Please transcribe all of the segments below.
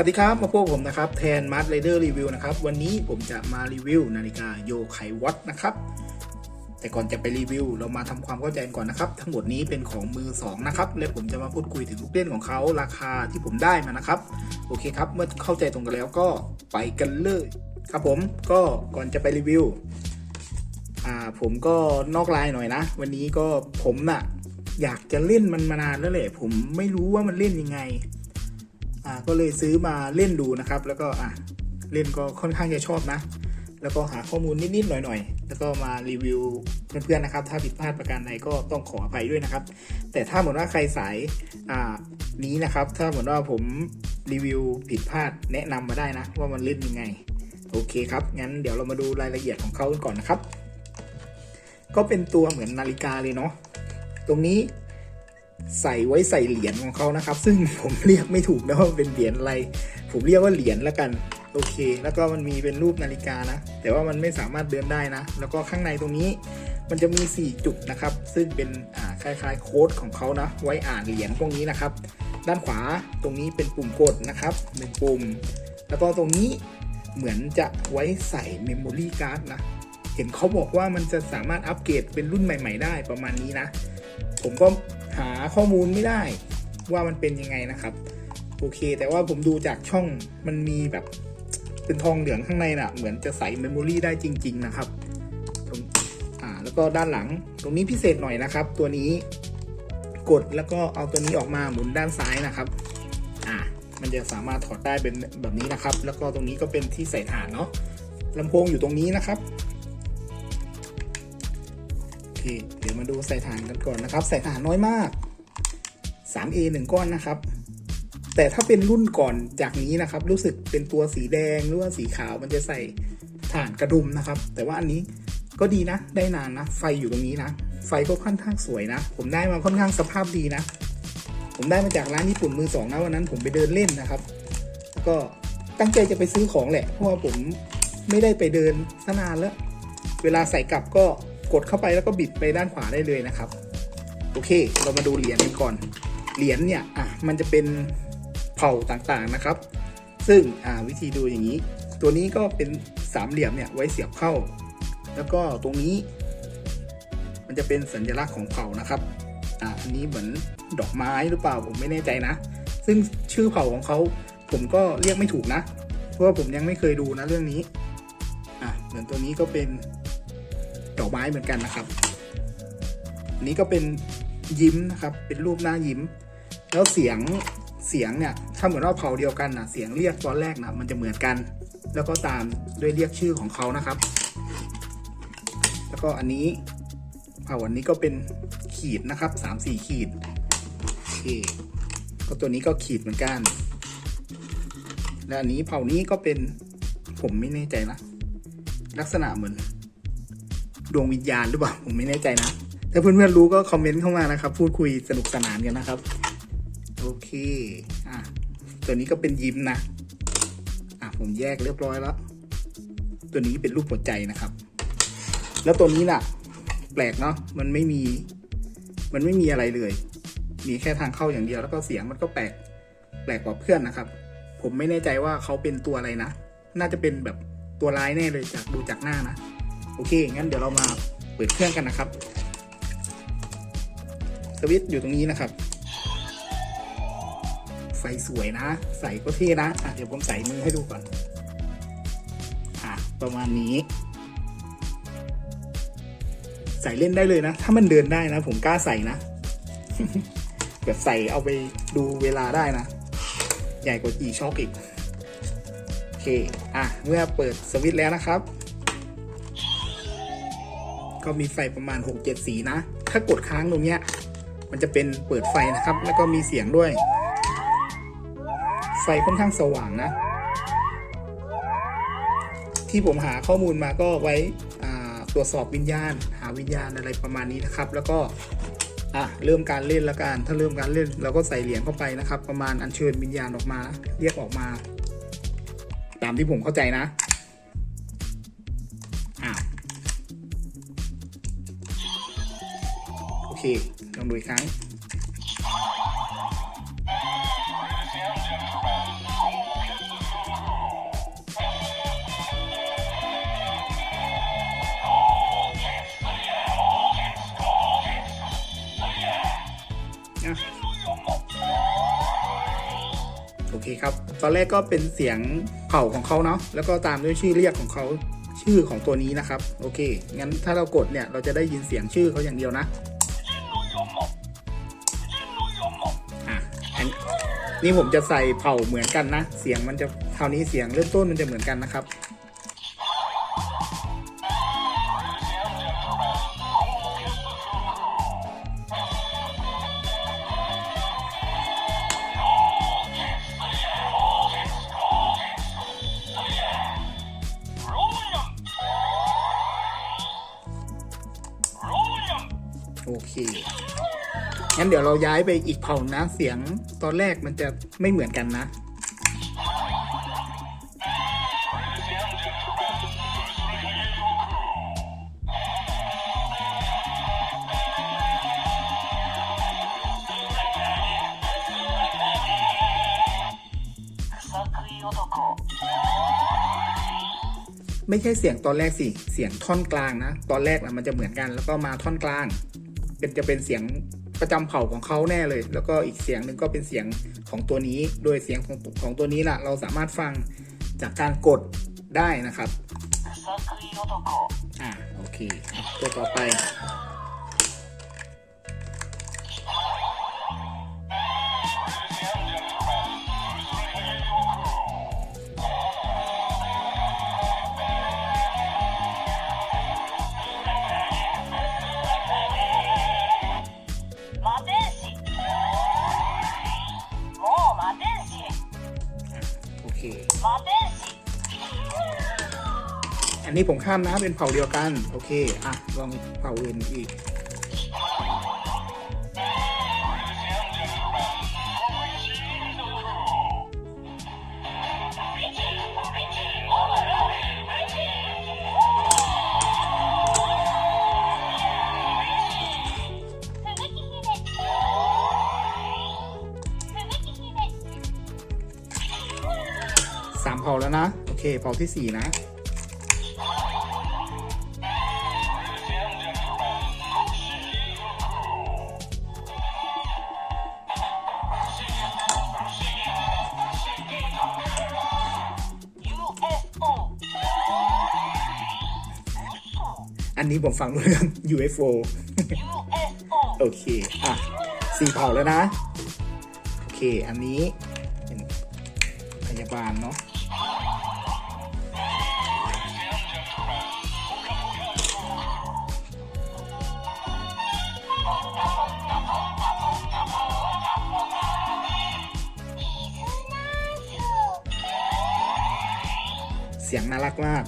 วัสดีครับ มาพบผมนะครับแทนมาร์ทเรเดอร์รีวิวนะครับ วันนี้ผมจะมารีวิวนาฬิกาโยไควัตนะครับ แต่ก่อนจะไปรีวิว เรามาทำความเข้าใจกันก่อนนะครับ ทั้งหมดนี้เป็นของมือสองนะครับ และผมจะมาพูดคุยถึงลูกเล่นของเขาราคาที่ผมได้มานะครับ โอเคครับ เมื่อเข้าใจตรงกันแล้วก็ไปกันเลยครับผมก็ก่อนจะไปรีวิวอ่าผมก็นอกไลน์หน่อยนะ วันนี้ก็ผมน่ะอยากจะเล่นมันมานานแล้วแหละผมไม่รู้ว่ามันเล่นยังไง อ่าก็เลยซื้อมาเล่นดูนะครับ แล้วก็อะเล่นก็ค่อนข้างจะชอบนะ แล้วก็หาข้อมูลนิดๆหน่อยๆ แล้วก็มารีวิวเพื่อนๆนะครับ ถ้าผิดพลาดประการใดก็ต้องขออภัยด้วยนะครับ แต่ถ้าเหมือนว่าใครสายอ่านี้นะครับ ถ้าเหมือนว่าผมรีวิวผิดพลาดแนะนำมาได้นะ ว่ามันเล่นยังไง โอเคครับ งั้นเดี๋ยวเรามาดูรายละเอียดของเขากันก่อนนะครับ ก็เป็นตัวเหมือนนาฬิกาเลยเนาะตรงนี้ ใส่ไว้ใส่เหรียญของเขานะครับ ซึ่งผมเรียกไม่ถูกนะว่าเป็นเหรียญอะไร ผมเรียกว่าเหรียญแล้วกัน โอเค แล้วก็มันมีเป็นรูปนาฬิกานะ แต่ว่ามันไม่สามารถเดินได้นะ แล้วก็ข้างในตรงนี้มันจะมี 4 จุดนะครับ ซึ่งเป็นอ่าคล้ายๆโค้ดของเขานะ ไว้อ่านเหรียญพวกนี้นะครับ ด้านขวาตรงนี้เป็นปุ่มกดนะครับหนึ่งปุ่ม แล้วก็ตรงนี้เหมือนจะไว้ใส่เมมโมรี่การ์ดนะ เห็นเขาบอกว่ามันจะสามารถอัปเกรดเป็นรุ่นใหม่ ๆ ได้ประมาณนี้นะ ผมก็ หาข้อมูลไม่ได้ว่ามันเป็นยังไงนะครับ โอเค แต่ว่าผมดูจากช่องมันมีแบบเป็นทองเหลืองข้างในน่ะ เหมือนจะใส่เมมโมรีได้จริง ๆ นะครับตรงอ่าแล้วก็ด้านหลังตรงนี้พิเศษหน่อยนะครับ ตัวนี้กดแล้วก็เอาตัวนี้ออกมาหมุนด้านซ้ายนะครับอ่ามันจะสามารถถอดได้เป็นแบบนี้นะครับ แล้วก็ตรงนี้ก็เป็นที่ใส่ฐานเนาะลำโพงอยู่ตรงนี้นะครับ เดี๋ยวมาดูใส่ฐานกันก่อนนะครับ ใส่ฐานน้อยมาก 3A 1 ก้อนนะครับ แต่ถ้าเป็นรุ่นก่อนจากนี้นะครับ รู้สึกเป็นตัวสีแดงหรือว่าสีขาวมันจะใส่ฐานกระดุมนะครับ แต่ว่าอันนี้ก็ดีนะ ได้นานนะ ไฟอยู่ตรงนี้นะ ไฟก็ค่อนข้างสวยนะ ผมได้มาค่อนข้างสภาพดีนะ ผมได้มาจากร้านญี่ปุ่นมือสองนะวันนั้นผมไปเดินเล่นนะครับ ก็ตั้งใจจะไปซื้อของแหละ เพราะว่าผมไม่ได้ไปเดินสนานแล้ว เวลาใส่กลับก็ กดเข้าไปแล้วก็บิดไปด้านขวาได้เลยนะครับ โอเค เรามาดูเหรียญกันก่อน เหรียญเนี่ยอะมันจะเป็นเผ่าต่างๆนะครับ ซึ่งอ่าวิธีดูอย่างนี้ ตัวนี้ก็เป็นสามเหลี่ยมเนี่ยไว้เสียบเข้า แล้วก็ตรงนี้ มันจะเป็นสัญลักษณ์ของเผ่านะครับอ่าอันนี้เหมือนดอกไม้หรือเปล่าผมไม่แน่ใจนะ ซึ่งชื่อเผ่าของเขาผมก็เรียกไม่ถูกนะ เพราะว่าผมยังไม่เคยดูนะเรื่องนี้อะเหมือนตัวนี้ก็เป็น ดอกไม้เหมือนกันนะครับอันนี้ก็เป็นยิ้มนะครับ เป็นรูปหน้ายิ้ม แล้วเสียงเสียงเนี่ยถ้าเหมือนว่าเผ่าเดียวกันนะเสียงเรียกตอนแรกนะมันจะเหมือนกัน แล้วก็ตามด้วยเรียกชื่อของเขานะครับ แล้วก็อันนี้เผ่าอันนี้ก็เป็นขีดนะครับสามสี่ขีดโอเคก็ตัวนี้ก็ขีดเหมือนกัน และอันนี้เผ่านี้ก็เป็นผมไม่แน่ใจนะลักษณะเหมือน ดวงวิญญาณหรือเปล่าผมไม่แน่ใจนะถ้าเพื่อนๆรู้ก็คอมเมนต์เข้ามานะครับ พูดคุยสนุกสนานกันนะครับ โอเคอะตัวนี้ก็เป็นยิ้มนะอะผมแยกเรียบร้อยแล้ว ตัวนี้เป็นรูปหัวใจนะครับ แล้วตัวนี้น่ะ แปลกเนาะมันไม่มี มันไม่มีอะไรเลย มีแค่ทางเข้าอย่างเดียวแล้วก็เสียงมันก็แปลกแปลกกว่าเพื่อนนะครับ ผมไม่แน่ใจว่าเขาเป็นตัวอะไรนะน่าจะเป็นแบบตัวร้ายแน่เลยจากดูจากหน้านะ โอเค งั้นเดี๋ยวเรามาเปิดเครื่องกันนะครับ สวิตช์อยู่ตรงนี้นะครับไฟสวยนะ ใส่ก็เท่นะอะเดี๋ยวผมใส่มือให้ดูก่อน อะ ประมาณนี้ ใส่เล่นได้เลยนะ ถ้ามันเดินได้นะ ผมกล้าใส่นะ แบบใส่เอาไปดูเวลาได้นะ ใหญ่กว่า e s h o c k อีก โอเค อะ เมื่อเปิดสวิตช์แล้วนะครับ ก็มีไฟประมาณ 6-7 สีนะ ถ้ากดค้างตรงเนี้ย มันจะเป็นเปิดไฟนะครับ แล้วก็มีเสียงด้วย ไฟค่อนข้างสว่างนะ ที่ผมหาข้อมูลมาก็ไว้ตรวจสอบวิญญาณ หาวิญญาณอะไรประมาณนี้นะครับ แล้วก็อะเริ่มการเล่นแล้วกันถ้าเริ่มการเล่นเราก็ใส่เหรียญเข้าไปนะครับ ประมาณอัญเชิญวิญญาณออกมา เรียกออกมา ตามที่ผมเข้าใจนะิลองดูอีกครั้ง โอเคครับ ตอนแรกก็เป็นเสียงเข่าของเขาเนาะ แล้วก็ตามด้วยชื่อเรียกของเขาชื่อของตัวนี้นะครับ โอเค งั้นถ้าเรากดเนี่ย เราจะได้ยินเสียงชื่อเขาอย่างเดียวนะ นี่ผมจะใส่เผ่าเหมือนกันนะ เสียงมันจะคราวนี้เสียงเริ่มต้นมันจะเหมือนกันนะครับ งั้นเดี๋ยวเราย้ายไปอีกเผ่านะเสียงตอนแรกมันจะไม่เหมือนกันนะ ไม่ใช่เสียงตอนแรกสิ เสียงท่อนกลางนะ ตอนแรกนะมันจะเหมือนกัน แล้วก็มาท่อนกลางเป็นจะเป็นเสียง ประจำเผ่าของเขาแน่เลย แล้วก็อีกเสียงหนึ่งก็เป็นเสียงของตัวนี้ โดยเสียงของของตัวนี้ล่ะ เราสามารถฟังจากการกดได้นะครับอ่าโอเคอะตัวต่อไป อันนี้ผมข้ามนะเป็นเผ่าเดียวกัน โอเค อะ ลองเผ่าอื่นอีก สามเผ่าแล้วนะ โอเค เผ่าที่สี่นะ นนี้ผมฟังรู้เรื่อง UFO UFO โอเค อะสี่เผ่าแล้วนะ โอเค อันนี้เป็นพยาบาลเนาะเสียงน่ารักมาก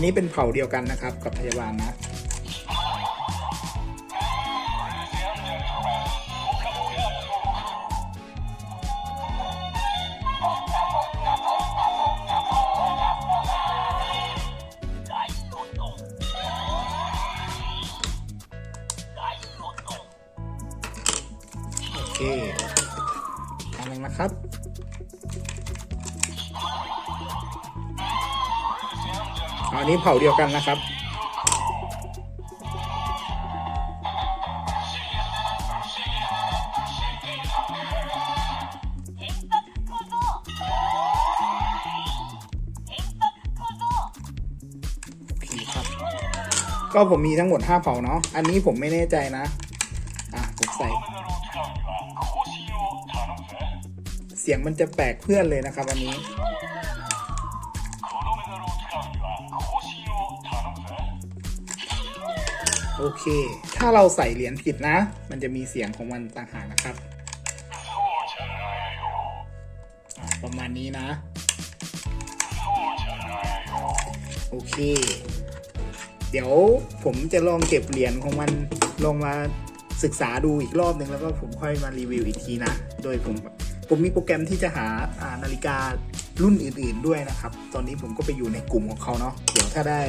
นนี้เป็นเผ่าเดียวกันนะครับกับพยาบาลนะ โอเคอันนึงนะครับ อันนี้เผาเดียวกันนะครับ ก็ผมมีทั้งหมด 5 เผาเนาะ อันนี้ผมไม่แน่ใจนะ อะผมใส่ เสียงมันจะแปลกเพื่อนเลยนะครับอันนี้ โอเค ถ้าเราใส่เหรียญผิดนะ มันจะมีเสียงของมันต่างหากนะครับ ประมาณนี้นะ โอเค เดี๋ยวผมจะลองเก็บเหรียญของมันลองมาศึกษาดูอีกรอบหนึ่งแล้วก็ผมค่อยมารีวิวอีกทีนะ โดยผมผมมีโปรแกรมที่จะหาานาฬิกา รุ่นอื่นๆด้วยนะครับ ตอนนี้ผมก็ไปอยู่ในกลุ่มของเขาเนาะ เดี๋ยวถ้าได้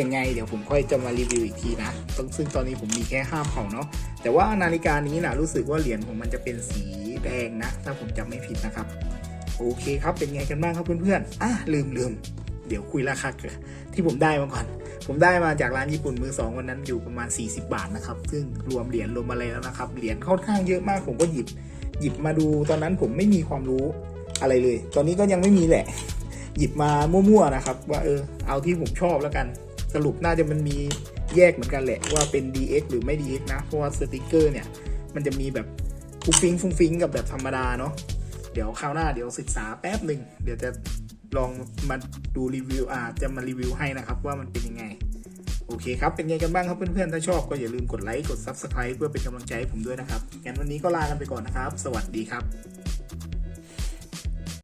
ยังไง เดี๋ยวผมค่อยจะมารีวิวอีกทีนะซึ่งตอนนี้ผมมีแค่ห้าเผ่าเนาะ แต่ว่านาฬิกานี้นะรู้สึกว่าเหรียญของมันจะเป็นสีแดงนะ ถ้าผมจำไม่ผิดนะครับ โอเคครับ เป็นไงกันบ้างครับเพื่อนๆ อะลืมลืมเดี๋ยวคุยราคาที่ผมได้มาก่อน ผมได้มาจากร้านญี่ปุ่นมือสองวันนั้นอยู่ประมาณ 40 บาทนะครับ ซึ่งรวมเหรียญรวมอะไรแล้วนะครับ เหรียญค่อนข้างเยอะมากผมก็หยิบ หยิบมาดู ตอนนั้นผมไม่มีความรู้ อะไรเลย ตอนนี้ก็ยังไม่มีแหละ หยิบมามั่วๆนะครับ ว่าเออเอาที่ผมชอบแล้วกัน สรุปน่าจะมันมีแยกเหมือนกันแหละว่าเป็น DX หรือไม่ DX นะ เพราะว่าสติกเกอร์เนี่ย มันจะมีแบบฟุ้งฟิงฟุ้งฟิงกับแบบธรรมดาเนาะเดี๋ยวคราวหน้าเดี๋ยวศึกษาแป๊บหนึ่งเดี๋ยวจะลองมาดูรีวิวอาจจะมารีวิวให้นะครับว่ามันเป็นยังไง โอเคครับ เป็นไงกันบ้างครับเพื่อนๆ ถ้าชอบก็อย่าลืมกดไลค์ กด Subscribe เพื่อเป็นกำลังใจให้ผมด้วยนะครับ งั้นวันนี้ก็ลากันไปก่อนนะครับ สวัสดีครับ